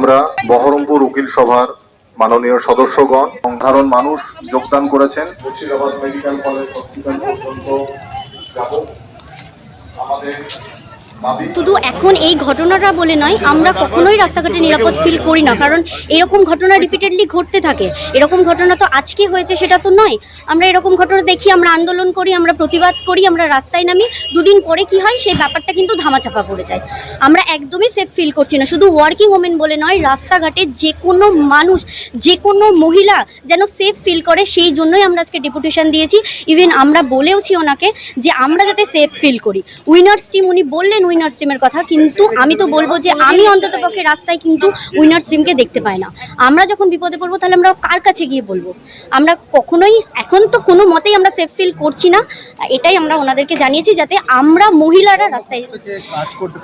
আমরা বহরমপুর উকিল সভার মাননীয় সদস্যগণ, সাধারণ মানুষ যোগদান করেছেন। মুর্শিদাবাদ মেডিকেল কলেজ হসপিটাল পর্যন্ত যাব। আমাদের শুধু এখন এই ঘটনাটা বলে নয়, আমরা কখনোই রাস্তাঘাটে নিরাপদ ফিল করি না, কারণ এরকম ঘটনা রিপিটেডলি ঘটতে থাকে। এরকম ঘটনা তো আজকে হয়েছে, সেটা তো নয়। আমরা এরকম ঘটনা দেখি, আমরা আন্দোলন করি, আমরা প্রতিবাদ করি, আমরা রাস্তায় নামি। দুদিন পরে কি হয়, সেই ব্যাপারটা কিন্তু ধামাচাপা পড়ে যায়। আমরা একদমই সেফ ফিল করছি না। শুধু ওয়ার্কিং ওমেন বলে নয়, রাস্তাঘাটে যে কোনো মানুষ, যে কোনো মহিলা যেন সেফ ফিল করে, সেই জন্যই আমরা আজকে ডেপুটেশন দিয়েছি। ইভেন আমরা বলেওছি ওনাকে যে আমরা যাতে সেফ ফিল করি। উইনার্স টিম উনি বললেন উইনার্স টিমের কথা কিন্তু আমি তো বলব যে আমি অন্তত পক্ষে রাস্তায় কিন্তু উইনার্স টিমকে দেখতে পাই না। আমরা যখন বিপদে পড়ব তাহলে আমরা কার কাছে গিয়ে বলব? আমরা কখনোই এখন তো কোনো মতেই আমরা সেফ ফিল করছি না। এটাই আমরা ওনাদেরকে জানিয়েছি যাতে আমরা মহিলারা রাস্তায়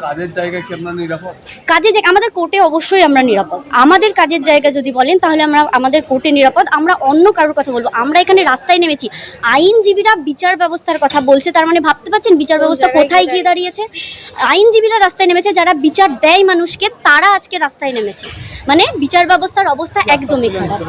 কাজের কি নিরাপদ? কাজে যে আমাদের কোর্টে অবশ্যই আমরা নিরাপদ। আমাদের কাজের জায়গা যদি বলেন তাহলে আমরা আমাদের কোর্টে নিরাপদ। আমরা অন্য কারোর কথা বলব। আমরা এখানে রাস্তায় নেমেছি। আইনজীবীরা বিচার ব্যবস্থার কথা বলছে তার মানে ভাবতে পারছেন বিচার ব্যবস্থা কোথায় গিয়ে দাঁড়িয়েছে? আইনজীবীরা রাস্তায় নেমেছে, যারা বিচার দেয় মানুষকে, তারা আজকে রাস্তায় নেমেছে। মানে বিচার ব্যবস্থার অবস্থা একদমই খারাপ।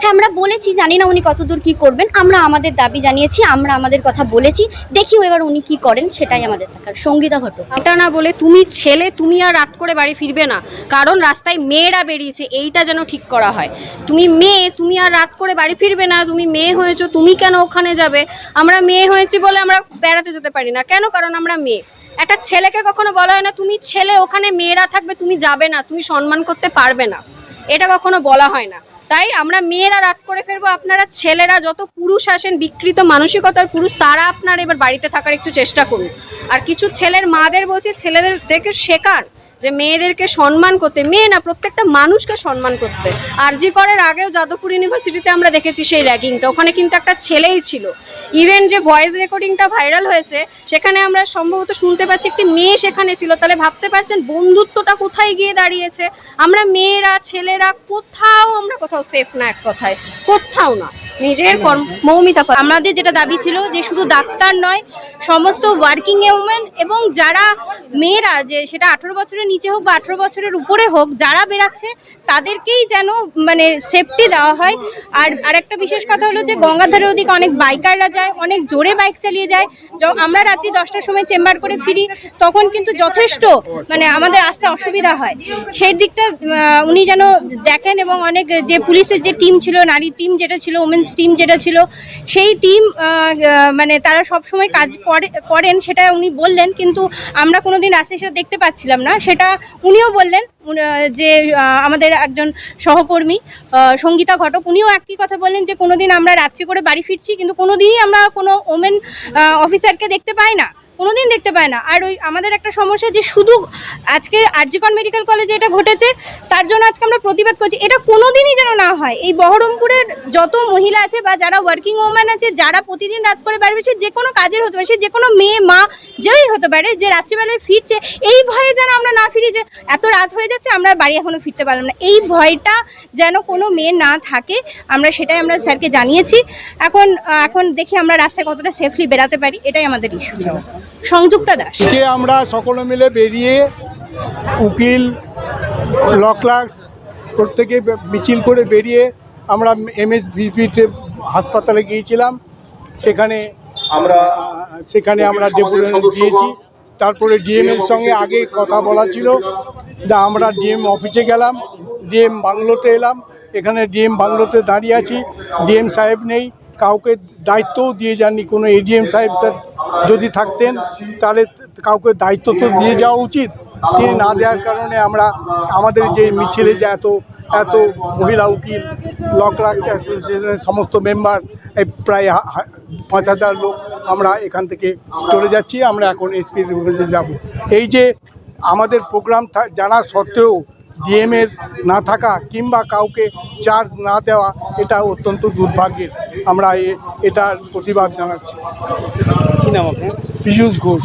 হ্যাঁ আমরা বলেছি, জানি না উনি কতদূর কি করবেন, আমরা আমাদের দাবি জানিয়েছি, আমরা আমাদের কথা বলেছি, দেখিও এবার উনি কি করেন, সেটাই আমাদের দেখার। সঙ্গীতা ঘটক এটা না বলে তুমি ছেলে, তুমি আর রাত করে বাড়ি ফিরবে না, কারণ রাস্তায় মেয়েরা বেরিয়েছে, এইটা যেন ঠিক করা হয়। তুমি মেয়ে, তুমি আর রাত করে বাড়ি ফিরবে না, তুমি মেয়ে হয়েছো, তুমি কেন ওখানে যাবে? আমরা মেয়ে হয়েছি বলে আমরা বেড়াতে যেতে পারি না। কেন? কারণ আমরা মেয়ে। একটা ছেলেকে কখনো বলা হয় না, তুমি ছেলে, ওখানে মেয়েরা থাকবে, তুমি যাবে না, তুমি সম্মান করতে পারবে না। এটা কখনো বলা হয় না। তাই আমরা মেয়েরা রাত করে ফেরবো আপনারা ছেলেরা যত পুরুষ আসেন, বিকৃত মানসিকতার পুরুষ, তারা আপনার এবার বাড়িতে থাকার একটু চেষ্টা করুন। আর কিছু ছেলের মাদের বলছি, ছেলেদের দেখে শেখান। যে মেয়েদেরকে সম্মান করতে, মেয়ে না, প্রত্যেকটা মানুষকে সম্মান করতে। আর আরজি করার আগেও যাদবপুর ইউনিভার্সিটিতে আমরা দেখেছি সেই র্যাগিংটা। ওখানে কিন্তু একটা ছেলেই ছিল। ইভেন যে ভয়েস রেকর্ডিংটা ভাইরাল হয়েছে, সেখানে আমরা সম্ভবত শুনতে পাচ্ছি একটি মেয়ে সেখানে ছিল। তাহলে ভাবতে পারছেন বন্ধুত্বটা কোথায় গিয়ে দাঁড়িয়েছে? আমরা মেয়েরা, ছেলেরা কোথাও, আমরা কোথাও সেফ না এক কথায়। কোথাও না। নিজের মৌমিতা আমাদের যেটা দাবি ছিল যে শুধু ডাক্তার নয়, সমস্ত ওয়ার্কিং উমেন এবং যারা মেয়েরা, যে সেটা আঠেরো বছরের নিচে হোক বা আঠেরো বছরের উপরে হোক, যারা বেরাচ্ছে তাদেরকেই যেন মানে সেফটি দেওয়া হয়। আর আরেকটা বিশেষ কথা হলো যে গঙ্গাধারের ওদিকে অনেক বাইকাররা যায়, অনেক জোরে বাইক চালিয়ে যায়। আমরা রাত্রি দশটার সময় চেম্বার করে ফিরি, তখন কিন্তু যথেষ্ট মানে আমাদের আসতে অসুবিধা হয়। সেই দিকটা উনি যেন দেখেন এবং অনেক যে পুলিশের যে টিম ছিল, নারী টিম যেটা ছিল ওমেন্স টিম যেটা ছিল, সেই টিম মানে তারা সবসময় কাজ করে, করেন সেটা উনি বললেন, কিন্তু আমরা কোনো দিন রাস্তায় দেখতে পাচ্ছিলাম না। সেটা উনিও বললেন যে আমাদের একজন সহকর্মী সঙ্গীতা ঘটক, উনিও একই কথা বললেন যে, কোনোদিন আমরা রাত্রি করে বাড়ি ফিরছি, কিন্তু কোনোদিনই আমরা কোনো ওমেন অফিসারকে দেখতে পাই না। কোনোদিন দেখতে পায় না। আর ওই আমাদের একটা সমস্যা যে শুধু আজকে আরজিকন মেডিকেল কলেজে এটা ঘটেছে, তার জন্য আজকে আমরা প্রতিবাদ করছি। এটা কোনোদিনই যেন না হয়। এই বহরমপুরের যত মহিলা আছে বা যারা ওয়ার্কিং ওম্যান আছে, যারা প্রতিদিন রাত করে বাড়ি সে যে কোনো কাজের হতে পারে, সে যে কোনো মেয়ে, মা যেই হতে পারে, যে রাত্রিবেলায় ফিরছে, এই ভয়ে যেন আমরা না ফিরি যে এত রাত হয়ে যাচ্ছে, আমরা বাড়ি এখনও ফিরতে পারলাম না। এই ভয়টা যেন কোনো মেয়ে না থাকে, আমরা সেটাই আমরা স্যারকে জানিয়েছি। এখন এখন দেখি আমরা রাস্তায় কতটা সেফলি বেরাতে পারি, এটাই আমাদের ইস্যু ছিল। সংযুক্তা দাস। আজকে আমরা সকলে মিলে বেরিয়ে উকিল ল প্রত্যেকে মিছিল করে বেরিয়ে আমরা এমএসভিপিতে হাসপাতালে গিয়েছিলাম। সেখানে আমরা সেখানে আমরা দিয়েছি। তারপরে ডিএম এর সঙ্গে আগে কথা বলা ছিল। দা আমরা ডিএম অফিসে গেলাম, ডিএম বাংলোতে এলাম। এখানে ডিএম বাংলোতে দাঁড়িয়ে আছি। ডিএম সাহেব নেই। কাউকে দায়িত্বও দিয়ে যাননি, কোনো এডিএম সাহেব যদি থাকতেন, তাহলে কাউকে দায়িত্ব তো দিয়ে যাওয়া উচিত। তিনি না দেওয়ার কারণে আমরা, আমাদের যে মিছিলে যে এত এত মহিলা উকিল ল ক্লার্কস অ্যাসোসিয়েশনের সমস্ত মেম্বার প্রায় পাঁচ হাজার লোক আমরা এখান থেকে চলে যাচ্ছি, আমরা এখন এসপির যাব। এই যে আমাদের প্রোগ্রাম জানা সত্ত্বেও ডিএমের না থাকা কিংবা কাউকে চার্জ না দেওয়া এটা অত্যন্ত দুর্ভাগ্যের। আমরা এ- এটার প্রতিবাদ জানাচ্ছি। পীযুষ নাম আপনার? পীযূষ ঘোষ।